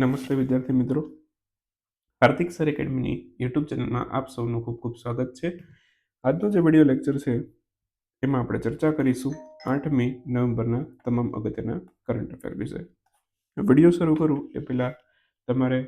નમસ્તે વિદ્યાર્થી મિત્રો. હાર્દિક સર એકેડમીની યુટ્યુબ ચેનલમાં આપ સૌનું ખૂબ ખૂબ સ્વાગત છે. આજનો જે વીડિયો લેક્ચર છે, એમાં આપણે ચર્ચા કરીશું આઠમી નવેમ્બરના તમામ અગત્યના કરંટ અફેર વિશે. વીડિયો શરૂ કરું એ પહેલાં તમારે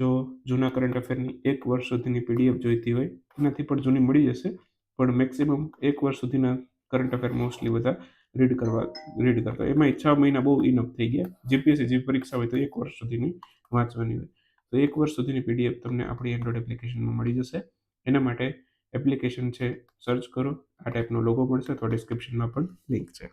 જો જૂના કરંટ અફેરની એક વર્ષ સુધીની પીડીએફ જોઈતી હોય, એનાથી પણ જૂની મળી જશે. પણ મેક્સિમમ એક વર્ષ સુધીના કરંટ અફેર મોસ્ટલી બધા રીડ કરવા રીડ કરતા એમાં છ મહિના બહુ ઇનફ થઈ ગયા. જીપીએસસી જે પરીક્ષા હોય તો એક વર્ષ સુધીની વાંચવાની હોય. તો એક વર્ષ સુધીની પીડીએફ તમને આપણી એન્ડ્રોઇડ એપ્લિકેશનમાં મળી જશે. એના માટે એપ્લિકેશન છે સર્ચ કરો. આ ટાઈપનો લોગો મળશે. અથવા ડિસ્ક્રિપ્શનમાં પણ લિંક છે.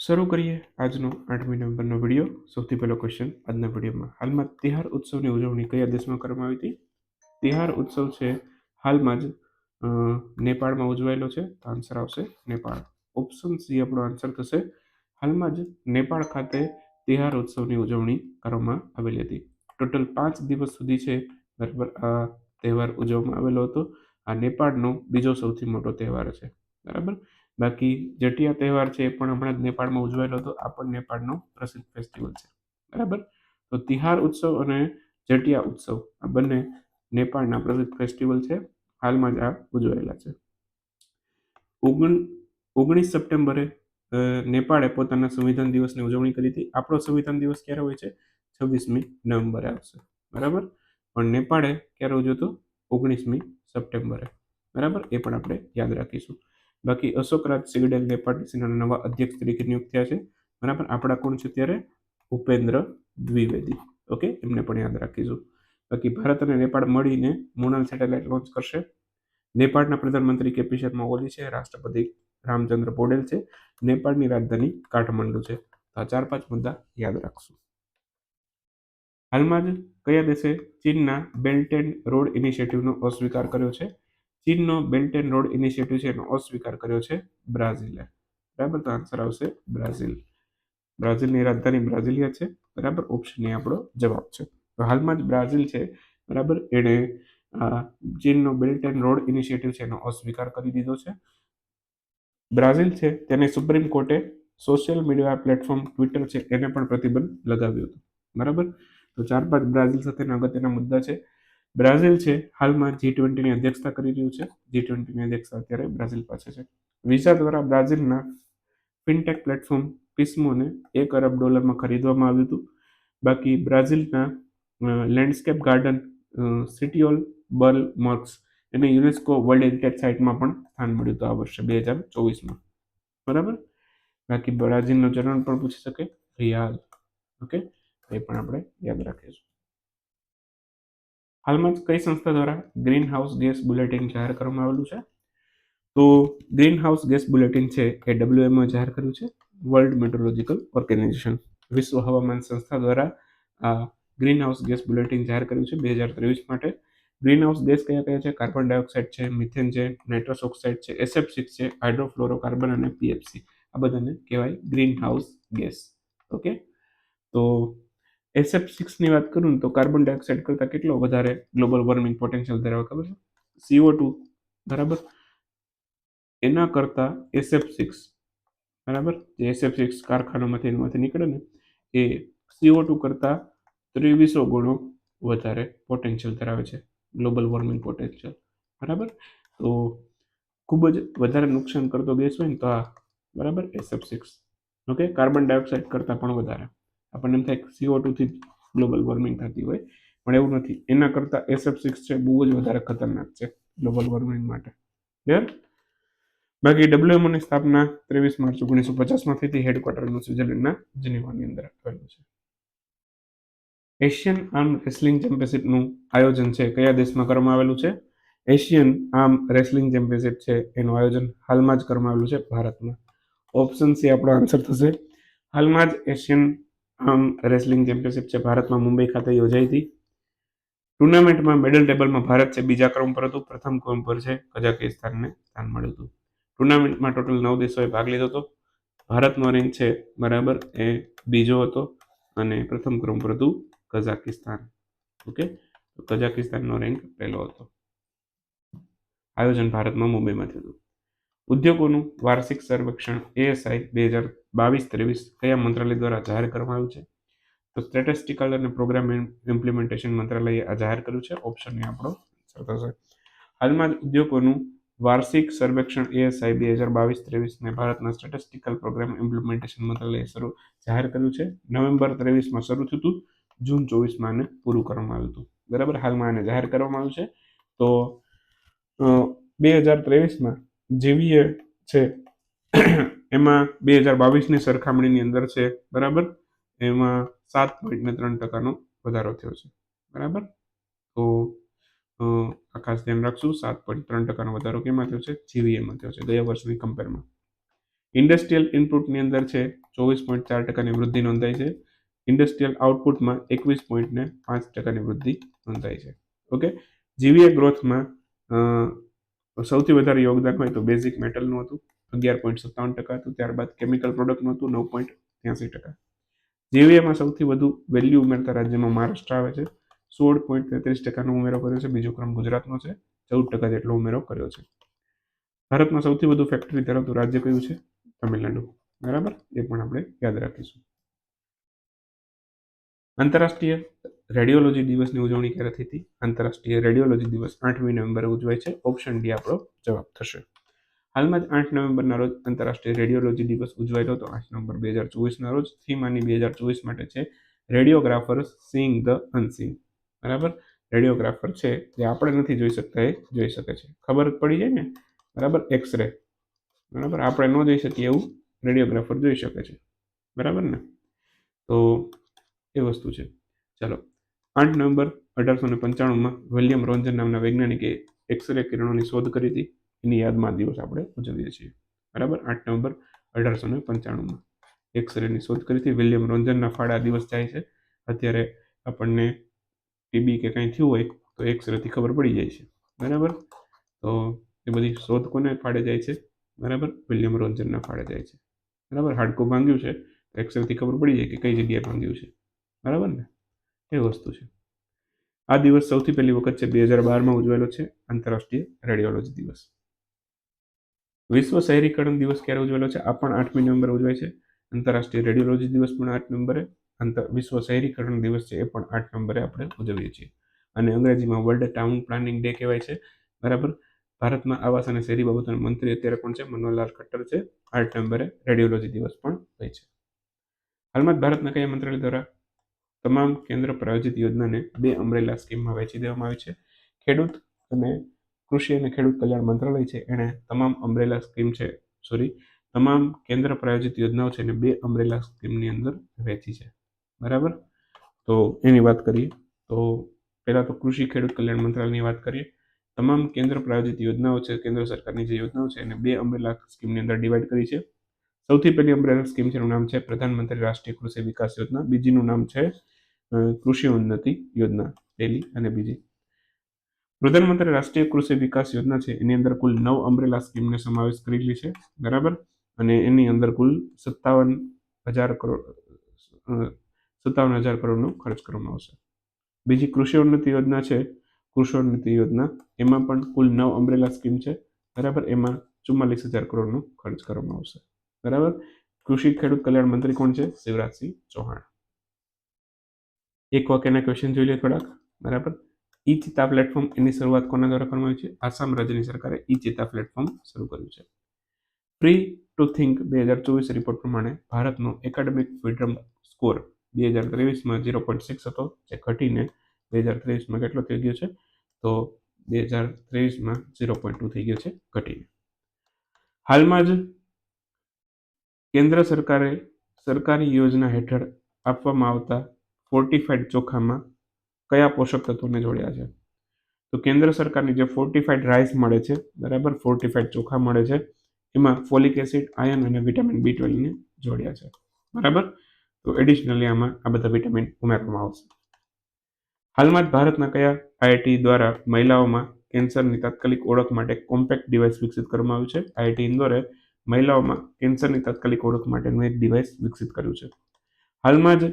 શરૂ કરીએ આજનો આઠમી નવેમ્બરનો વીડિયો સૌથી પહેલો ક્વેશ્ચન આજના વિડીયોમાં હાલમાં તિહાર ઉત્સવની ઉજવણી કયા દેશમાં કરવામાં આવી હતી? તિહાર ઉત્સવ છે. હાલમાં જ નેપાળમાં ઉજવાયેલો છે. તો આન્સર આવશે નેપાળ. ઓપ્શન સી આપણો આન્સર થશે. હાલમાં જ નેપાળ ખાતે તિહાર ઉત્સવની ઉજવણી કરવામાં આવેલી હતી. ટોટલ પાંચ દિવસ સુધી છે બરાબર આ તહેવાર ઉજવવામાં આવેલો હતો. આ નેપાળનો બીજો સૌથી મોટો તહેવાર છે. બરાબર? બાકી જટિયા તહેવાર છે એ પણ હમણાં જ નેપાળમાં ઉજવાયેલો હતો. આ પણ નેપાળનો પ્રસિદ્ધ ફેસ્ટિવલ છે. બરાબર? તો તિહાર ઉત્સવ અને જટિયા ઉત્સવ આ બંને નેપાળના પ્રસિદ્ધ ફેસ્ટિવલ છે. હાલમાં જ આ ઉજવાયેલા છે. ઓગણ, ઓગણીસ સપ્ટેમ્બરે નેપાળે પોતાના સંવિધાન દિવસની ઉજવણી કરી હતી. આપણો સંવિધાન દિવસ ક્યારે હોય છે? છવ્વીસમી નવેમ્બરે આવશે. બરાબર? પણ નેપાળે ક્યારે ઉજવતો? ઓગણીસમી સપ્ટેમ્બરે. બરાબર? એ પણ આપણે યાદ રાખીશું. બાકી અશોકરાજ સિગડેલ નેપાળ સિંહના નવા અધ્યક્ષ તરીકે નિયુક્ત થયા છે. બરાબર? આપણા કોણ છે ત્યારે? ઉપેન્દ્ર દ્વિવેદી. ઓકે? એમને પણ યાદ રાખીશું. બાકી ભારત અને નેપાળ મળીને મોનાલ સેટેલાઇટ લોન્ચ કરશે. નેપાળના પ્રધાનમંત્રી કેપી શર્મા ઓલી છે, રાષ્ટ્રપતિ રામચંદ્ર પોડેલ છે, નેપાળની રાજધાની કાઠમંડુ છે. આ ચાર પાંચ મુદ્દા યાદ રાખશું. હાલમાં જ કયા દેશે ચીનના બેલ્ટ એન્ડ રોડ ઇનિશિયેટિવનો અસ્વીકાર કર્યો છે? ચીનનો બેલ્ટ એન્ડ રોડ ઇનિશિયેટિવ છે એનો અસ્વીકાર કર્યો છે બ્રાઝિલે. બરાબર? તો આન્સર આવશે બ્રાઝિલ. બ્રાઝિલની રાજધાની બ્રાઝિલિયા છે. બરાબર? ઓપ્શન એ આપણો જવાબ છે. હાલમાં જ બ્રાઝિલ છે, બરાબર? એણે ચીનનો બેલ્ટ એન્ડ રોડ ઇનિશિયેટિવ છે એનો અસ્વીકાર કરી દીધો છે. બ્રાઝિલ છે, તેને સુપ્રીમ કોર્ટે સોશિયલ મીડિયા પ્લેટફોર્મ ટ્વિટર છે, એને પણ પ્રતિબંધ લગાવ્યું હતું, બરાબર? તો ચાર પાંચ બ્રાઝિલ સાથેના અગત્યના મુદ્દા છે. બ્રાઝિલ છે, હાલમાં જી ટ્વેન્ટીની અધ્યક્ષતા કરી રહ્યું છે. જી ટ્વેન્ટીની અધ્યક્ષતા અત્યારે બ્રાઝિલ પાસે છે. વિઝા દ્વારા બ્રાઝિલના ફિનટેક પ્લેટફોર્મ પિસ્મોને એક અરબ ડોલરમાં ખરીદવામાં આવ્યું હતું. બાકી બ્રાઝિલના લેન્ડસ્કેપ ગાર્ડન સિટીઓલ બર્લ મર્ક્સ એને યુનેસ્કો વર્લ્ડ હેરિટેજ સાઇટમાં પણ સ્થાન મળ્યું હતું આ વર્ષે, બે હજાર ચોવીસમાં. બરાબર? બાકી બ્રાઝિલનો ચરણ પણ પૂછી શકે. રિયાલ. ઓકે? એ પણ આપણે યાદ રાખીશું. હાલમાં જ કઈ સંસ્થા દ્વારા ગ્રીન હાઉસ ગેસ બુલેટિન જાહેર કરવામાં આવેલું છે? તો ગ્રીન હાઉસ ગેસ બુલેટિન છે એ ડબ્લ્યુએમઓ જાહેર કર્યું છે. વર્લ્ડ મેટ્રોલોજીકલ ઓર્ગેનાઇઝેશન વિશ્વ હવામાન સંસ્થા દ્વારા આ ગ્રીન હાઉસ ગેસ બુલેટિન જાહેર કર્યું છે બે હજાર ત્રેવીસ માટે. ગ્રીન હાઉસ ગેસ કયા કયા છે? કાર્બન ડાયોક્સાઇડ છે, મિથેન છે, નાઇટ્રસ ઓક્સાઇડ છે, એસએફ સિક્સ છે, હાઇડ્રોફ્લોરોકાર્બન અને પીએફસી આ બધાને કહેવાય ગ્રીન હાઉસ ગેસ. ઓકે? તો એસએફ સિક્સની વાત કરું તો કાર્બન ડાયોક્સાઇડ કરતાં કેટલો વધારે ગ્લોબલ વોર્મિંગ પોટેન્શિયલ ધરાવે ખબર છે? સીઓ ટુ બરાબર? એના કરતાં એસએફ સિક્સ, બરાબર? જે એસએફ સિક્સ કારખાનામાંથી એમાંથી નીકળે ને, એ સીઓ ટુ કરતાં ત્રેવીસો ગણો વધારે પોટેન્શિયલ ધરાવે છે. ગ્લોબલ વોર્મિંગ પોટેન્શિયલ બરાબર? તો ખૂબ જ વધારે નુકસાન કરતો ગેસ હોય ને તો આ બરાબર SF six okay carbon dioxide કરતાં પણ વધારે. આપણને એમ થાય સીઓ ટુથી ગ્લોબલ વોર્મિંગ થતી હોય. પણ એવું નથી. એના કરતાં એસએફ સિક્સ છે, બહુ જ વધારે ખતરનાક છે ગ્લોબલ વોર્મિંગ માટે. ક્લિયર બાકી ડબ્લ્યુએમઓની સ્થાપના ત્રેવીસ માર્ચ ઓગણીસો પચાસમાં થઈ હતી. હેડક્વાર્ટરનું સ્વિટ્ઝરલેન્ડના જનીવાની અંદર આવેલું છે. એશિયન આર્મ રેસલિંગ ચેમ્પિયનશિપનું આયોજન છે. કયા દેશમાં કરવામાં આવેલું છે? એશિયન આર્મ રેસલિંગ ચેમ્પિયનશિપ છે. એનું આયોજન હાલમાં જ કરવામાં આવેલું છે ભારતમાં. ઓપ્શન સી આપણો આન્સર થશે. હાલમાં જ એશિયન આર્મ રેસલિંગ ચેમ્પિયનશિપ છે ભારતમાં. મુંબઈ ખાતે યોજાઈ હતી. ટુર્નામેન્ટમાં મેડલ ટેબલમાં ભારત છે. બીજા ક્રમ પર હતું. પ્રથમ ક્રમ પર છે. કઝાકિસ્તાનને સ્થાન મળ્યું હતું. ટુર્નામેન્ટમાં ટોટલ નવ દેશોએ ભાગ લીધો હતો. ભારતનો રેન્ક છે બરાબર એ બીજો હતો અને પ્રથમ ક્રમ પર હતું કઝાકિસ્તાન. ઓકે? કઝાકિસ્તાનનો રેન્ક પહેલો હતો. આયોજન ભારતમાં મુંબઈમાં થયું. ઉદ્યોગોનું વાર્ષિક સર્વેક્ષણ એએસઆઈ બે હજાર બાવીસ ત્રેવીસ કયા મંત્રાલય દ્વારા જાહેર કરવામાં આવ્યું છે? તો સ્ટેટિસ્ટિકલ અને પ્રોગ્રામ ઇમ્પ્લિમેન્ટેશન મંત્રાલયે આ જાહેર કર્યું છે. ઓપ્શન એ આપણો થશે. હાલમાં જ ઉદ્યોગોનું વાર્ષિક સર્વેક્ષણ એએસઆઈ બે હજાર બાવીસ ત્રેવીસને ભારતના સ્ટેટિસ્ટિકલ પ્રોગ્રામ ઇમ્પ્લિમેન્ટેશન મંત્રાલયે શરૂ, જાહેર કર્યું છે. નવેમ્બર ત્રેવીસમાં શરૂ થયું હતું જૂન ચોવીસમાં આને પૂરું કરવામાં આવ્યું હતું. બરાબર? હાલમાં આને જાહેર કરવામાં આવ્યું છે. તો બે હજાર ત્રેવીસમાં જેવીએ છે, એમાં બે હજાર બાવીસની સરખામણીની અંદર છે, બરાબર? એમાં સાત પોઈન્ટ ને ત્રણ ટકાનો વધારો થયો છે. બરાબર? તો આ ખાસ ધ્યાન રાખશું, સાત પોઈન્ટ ત્રણ ટકાનો વધારો કેમાં થયો છે? જીવીએમાં થયો છે, ગયા વર્ષની કમ્પેરમાં ઇન્ડસ્ટ્રીયલ ઇનપુટની અંદર છે, ચોવીસ પોઈન્ટ ચાર ટકાની વૃદ્ધિ નોંધાઈ છે. ઇન્ડસ્ટ્રીયલ આઉટપુટમાં એકવીસ પોઈન્ટ ને પાંચ ટકાની વૃદ્ધિ નોંધાઈ છે. ઓકે? જીવીએ ગ્રોથમાં સૌથી વધારે યોગદાન હોય તો બેઝિક મેટલનું હતું, અગિયાર પોઈન્ટ સત્તાવન ટકા હતું, ત્યારબાદ કેમિકલ પ્રોડક્ટનું હતું નવ પોઈન્ટ ત્યાંસી ટકા. જીવીએમાં સૌથી વધુ વેલ્યુ ઉમેરતા રાજ્યમાં મહારાષ્ટ્ર આવે છે, સોળ પોઈન્ટ તેત્રીસ ટકાનો ઉમેરો કર્યો છે, બીજો ક્રમ ગુજરાતનો છે, ચૌદ ટકા જેટલો ઉમેરો કર્યો છે. ભારતમાં સૌથી વધુ ફેક્ટરી ધરાવતું રાજ્ય કયું છે? તમિલનાડુ. બરાબર? એ પણ આપણે યાદ રાખીશું. આંતરરાષ્ટ્રીય રેડિયોલોજી દિવસની ઉજવણી ક્યારે થઈ હતી? આંતરરાષ્ટ્રીય રેડિયોલોજી દિવસ આઠમી નવેમ્બરે ઉજવાય છે. ઓપ્શન ડી આપણો જવાબ થશે. હાલમાં જ આઠ નવેમ્બરના રોજ આંતરરાષ્ટ્રીય રેડિયોલોજી દિવસ ઉજવાયેલો હતો. આઠ નવેમ્બર બે હજાર ચોવીસના રોજ. થીમાની બે હજાર ચોવીસ માટે છે. રેડિયોગ્રાફર સીંગ ધ અનસીન બરાબર? રેડિયોગ્રાફર છે જે આપણે નથી જોઈ શકતા, એ જોઈ શકે છે. ખબર પડી જાય ને? બરાબર? એક્સરે બરાબર? આપણે ન જોઈ શકીએ એવું રેડિયોગ્રાફર જોઈ શકે છે. બરાબર ને? તો એ વસ્તુ છે. ચાલો, આઠ નવેમ્બર અઢારસો ને પંચાણુંમાં વિલિયમ રોન્જન નામના વૈજ્ઞાનિકે એક્સરે કિરણોની શોધ કરી હતી. એની યાદમાં દિવસ આપણે ઉજવીએ છીએ. બરાબર? આઠ નવેમ્બર અઢારસો ને પંચાણુંમાં એક્સરેની શોધ કરી હતી. વિલિયમ રોન્જનના ફાળા દિવસ જાય છે. અત્યારે આપણને ટીબી કે કંઈ થયું હોય તો એક્સરેથી ખબર પડી જાય છે. બરાબર? તો એ બધી શોધ કોને ફાળે જાય છે? બરાબર? વિલિયમ રોન્જનના ફાળે જાય છે. બરાબર? હાડકું ભાંગ્યું છે. એક્સરેથી ખબર પડી જાય કે કઈ જગ્યાએ ભાંગ્યું છે. બરાબર ને? એ વસ્તુ છે. આ દિવસ સૌથી પહેલી વખત છે, બે હજાર બારમાં ઉજવાયેલો છે આંતરરાષ્ટ્રીય રેડિયોલોજી દિવસ. વિશ્વ શહેરીકરણ દિવસ ક્યારે ઉજવેલો છે? આ પણ આઠમી નવેમ્બર ઉજવાય છે. આંતરરાષ્ટ્રીય રેડિયોલોજી દિવસ પણ આઠ નવેમ્બરે, આંતર, વિશ્વ શહેરીકરણ દિવસ છે એ પણ આઠ નવેમ્બરે આપણે ઉજવીએ છીએ. અને અંગ્રેજીમાં વર્લ્ડ ટાઉન પ્લાનિંગ ડે કહેવાય છે. બરાબર? ભારતમાં આવાસ અને શહેરી બાબતોના મંત્રી અત્યારે પણ છે? મનોહરલાલ ખટ્ટર છે. આઠ નવેમ્બરે રેડિયોલોજી દિવસ પણ હોય છે. હાલમાં જ ભારતના કયા મંત્રાલય દ્વારા તમામ કેન્દ્ર પ્રાયોજિત યોજનાને બે અમરેલા સ્કીમમાં વહેંચી દેવામાં આવી છે. ખેડૂત અને કૃષિ અને ખેડૂત કલ્યાણ મંત્રાલય છે. એણે તમામ અમરેલા સ્કીમ છે સોરી તમામ કેન્દ્ર પ્રાયોજિત યોજનાઓ છે એને બે અમરેલા સ્કીમની અંદર વહેંચી છે. બરાબર? તો એની વાત કરીએ, તો પહેલાં તો કૃષિ ખેડૂત કલ્યાણ મંત્રાલયની વાત કરીએ. તમામ કેન્દ્ર પ્રાયોજિત યોજનાઓ છે, કેન્દ્ર સરકારની જે યોજનાઓ છે, એને બે અમરેલા સ્કીમની અંદર ડિવાઈડ કરી છે. સૌથી પહેલી અમરેલા સ્કીમ છે એનું નામ છે પ્રધાનમંત્રી રાષ્ટ્રીય કૃષિ વિકાસ યોજના. બીજીનું નામ છે કૃષિ ઉન્નતિ યોજના પહેલી અને બીજી. પ્રધાનમંત્રી રાષ્ટ્રીય કૃષિ વિકાસ યોજના છે. એની અંદર કુલ નવ અમરેલા સ્કીમને સમાવેશ કરેલી છે. બરાબર? અને એની અંદર કુલ સત્તાવન હજાર કરોડ સત્તાવન હજાર કરોડનો ખર્ચ કરવામાં આવશે. બીજી કૃષિ ઉન્નતિ યોજના છે. કૃષિ ઉન્નતિ યોજના. એમાં પણ કુલ નવ અમરેલા સ્કીમ છે. બરાબર? એમાં ચુમ્માલીસ હજાર કરોડનો ખર્ચ કરવામાં આવશે. બરાબર? કૃષિ ખેડૂત કલ્યાણ મંત્રી કોણ છે? શિવરાજસિંહ ચૌહાણ. એક વાક્યના ક્વેશ્ચન જોઈ લે થોડાક. બરાબર? ઈ ચિત્તા પ્લેટફોર્મ એની શરૂઆત કોના દ્વારા કરવામાં આવી છે? આસામ રાજ્યની સરકારે ઈ ચિત્તા પ્લેટફોર્મ શરૂ કર્યું છે. ફ્રી ટુ થિંક બે હજાર ચોવીસ રિપોર્ટ પ્રમાણે ભારતનો એકેડેમિક ફ્રીડમ સ્કોર બે હજાર ત્રેવીસમાં ઝીરો પોઈન્ટ સિક્સ હતો. જે ઘટીને બે હજાર ત્રેવીસમાં કેટલો થઈ ગયો છે? તો બે હજાર ત્રેવીસમાં ઝીરો પોઈન્ટ ટુ થઈ ગયો છે, ઘટીને. હાલમાં જ કેન્દ્ર સરકારે સરકારી યોજના હેઠળ આપવામાં આવતા ફોર્ટિફાઈડ ચોખામાં કયા પોષક તત્વોને જોડ્યા છે? તો કેન્દ્ર સરકારની જે ફોર્ટિફાઈડ રાઈસ મળે છે, બરાબર? ફોર્ટિફાઈડ ચોખા મળે છે. એમાં ફોલિક એસિડ આયન અને વિટામિન બી ટ્વેલ્વને જોડ્યા છે. બરાબર? તો એડિશનલી આમાં આ બધા વિટામિન ઉમેરવામાં આવશે. હાલમાં જ ભારતના કયા આઈઆઈટી દ્વારા મહિલાઓમાં કેન્સરની તાત્કાલિક ઓળખ માટે કોમ્પેક્ટ ડિવાઇસ વિકસિત કરવામાં આવ્યું છે? આઈઆઈટી ઇન્દોરે મહિલાઓમાં કેન્સરની તાત્કાલિક ઓળખ માટેનું એક ડિવાઇસ વિકસિત કર્યું છે. હાલમાં જ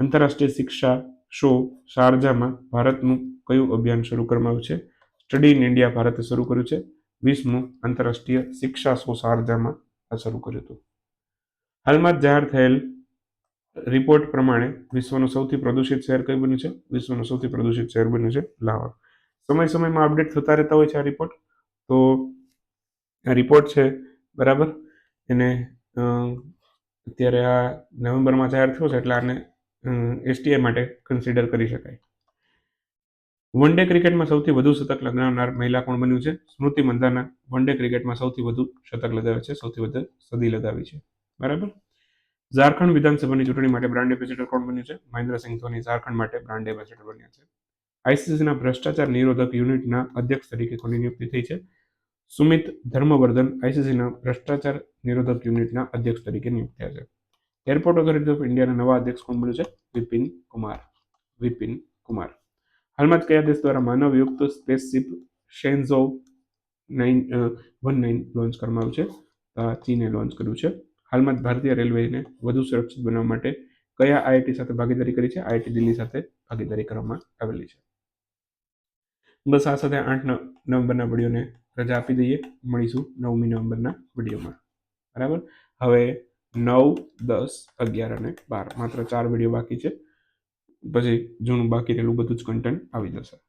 આંતરરાષ્ટ્રીય શિક્ષા શો શારજામાં ભારતનું કયું અભિયાન શરૂ કરવામાં આવ્યું છે? સ્ટડી ઇન ઇન્ડિયા ભારતે શરૂ કર્યું છે. વીસમું આંતરરાષ્ટ્રીય શિક્ષા શો શારજામાં આ શરૂ કર્યું હતું. હાલમાં જાહેર થયેલ રિપોર્ટ પ્રમાણે વિશ્વનું સૌથી પ્રદૂષિત શહેર કયું બન્યું છે? વિશ્વનું સૌથી પ્રદૂષિત શહેર બન્યું છે લાહોર. સમય સમયમાં અપડેટ થતા રહેતા હોય છે આ રિપોર્ટ તો આ રિપોર્ટ છે, બરાબર? એને અત્યારે આ નવેમ્બરમાં જાહેર થયો છે એટલે આને એસટીઆઈ માટે કન્સિડર કરી શકાય. વન ડે ક્રિકેટમાં સૌથી વધુ શતક લગાવનાર મહિલા કોણ બન્યું છે? સ્મૃતિ મંધાના વન ડે ક્રિકેટમાં સૌથી વધુ શતક લગાવે છે, સૌથી વધુ સદી લગાવી છે. બરાબર? ઝારખંડ વિધાનસભાની ચૂંટણી માટે બ્રાન્ડ એમ્બેસેડર કોણ બન્યું છે? મહેન્દ્રસિંહ ધોની ઝારખંડ માટે બ્રાન્ડ એમ્બેસેડર બન્યા છે. આઈસીસીના ભ્રષ્ટાચાર નિરોધક યુનિટના અધ્યક્ષ તરીકે કોની નિયુક્તિ થઈ છે? સુમિત ધર્મવર્ધન આઈસીસીના ભ્રષ્ટાચાર નિરોધક યુનિટના અધ્યક્ષ તરીકે નિયુક્ત થયા છે. એરપોર્ટ ઓથોરિટી ઓફ ઇન્ડિયાના નવા અધ્યક્ષ કોણ બન્યું છે? વિપિન કુમાર. વિપિન કુમાર. હાલમાં જ કયા દેશ દ્વારા માનવયુક્ત spaceship Shenzhou nine one nine launch કરવામાં આવ્યું છે? ચીને લોન્ચ કર્યું છે. હાલમાં જ ભારતીય રેલવેને વધુ સુરક્ષિત બનાવવા માટે કયા આઈઆઈટી સાથે ભાગીદારી કરી છે? આઈઆઈટી દિલ્હી સાથે ભાગીદારી કરવામાં આવેલી છે. બસ આ સાથે આઠ નવેમ્બરના વિડીયોને રજા આપી દઈએ. મળીશું નવમી નવેમ્બરના વિડીયોમાં. બરાબર? હવે નવ, દસ, અગિયાર અને બાર. માત્ર ચાર વીડિયો બાકી છે. પછી જૂનું બાકી રહેલું બધું જ કન્ટેન્ટ આવી જશે.